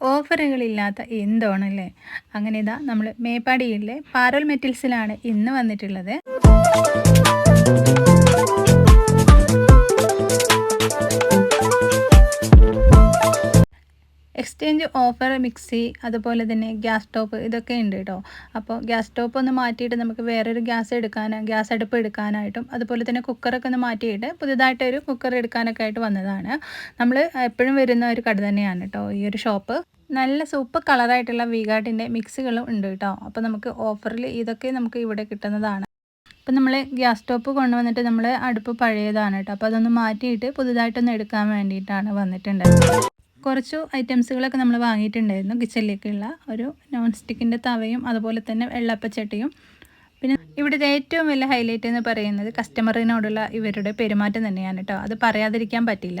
ഓഫറുകളില്ലാത്ത എന്തോണല്ലേ? അങ്ങനെ ഇതാ നമ്മൾ മേപ്പാടിയിലെ പാരൽ മെറ്റൽസിലാണ് ഇന്ന് വന്നിട്ടുള്ളത്. എക്സ്ചേഞ്ച് ഓഫർ മിക്സി അതുപോലെ തന്നെ ഗ്യാസ് സ്റ്റോപ്പ് ഇതൊക്കെ ഉണ്ട് കേട്ടോ. അപ്പോൾ ഗ്യാസ് സ്റ്റോപ്പ് ഒന്ന് മാറ്റിയിട്ട് നമുക്ക് വേറൊരു ഗ്യാസ് എടുക്കാൻ ഗ്യാസ് അടുപ്പ് എടുക്കാനായിട്ടും അതുപോലെ തന്നെ കുക്കറൊക്കെ ഒന്ന് മാറ്റിയിട്ട് പുതുതായിട്ടൊരു കുക്കർ എടുക്കാനൊക്കെ ആയിട്ട് വന്നതാണ്. നമ്മൾ എപ്പോഴും വരുന്ന ഒരു കട തന്നെയാണ് കേട്ടോ ഈ ഒരു ഷോപ്പ്. നല്ല സൂപ്പർ കളറായിട്ടുള്ള വീഗാട്ടിന്റെ മിക്സികളും ഉണ്ട് കേട്ടോ. അപ്പോൾ നമുക്ക് ഓഫറിൽ ഇതൊക്കെ നമുക്ക് ഇവിടെ കിട്ടുന്നതാണ്. അപ്പം നമ്മൾ ഗ്യാസ് സ്റ്റോപ്പ് കൊണ്ടുവന്നിട്ട് നമ്മൾ അടുപ്പ് പഴയതാണ് കേട്ടോ. അപ്പോൾ അതൊന്ന് മാറ്റിയിട്ട് പുതുതായിട്ടൊന്ന് എടുക്കാൻ വേണ്ടിയിട്ടാണ് വന്നിട്ടുണ്ടായിരുന്നത്. കുറച്ച് ഐറ്റംസുകളൊക്കെ നമ്മൾ വാങ്ങിയിട്ടുണ്ടായിരുന്നു. കിച്ചണിലേക്കുള്ള ഒരു നോൺ സ്റ്റിക്കിന്റെ തവയും അതുപോലെ തന്നെ വെള്ളപ്പച്ചട്ടിയും. പിന്നെ ഇവിടുത്തെ ഏറ്റവും വലിയ ഹൈലൈറ്റ് എന്ന് പറയുന്നത് കസ്റ്റമറിനോടുള്ള ഇവരുടെ പെരുമാറ്റം തന്നെയാണ് കേട്ടോ. അത് പറയാതിരിക്കാൻ പറ്റില്ല.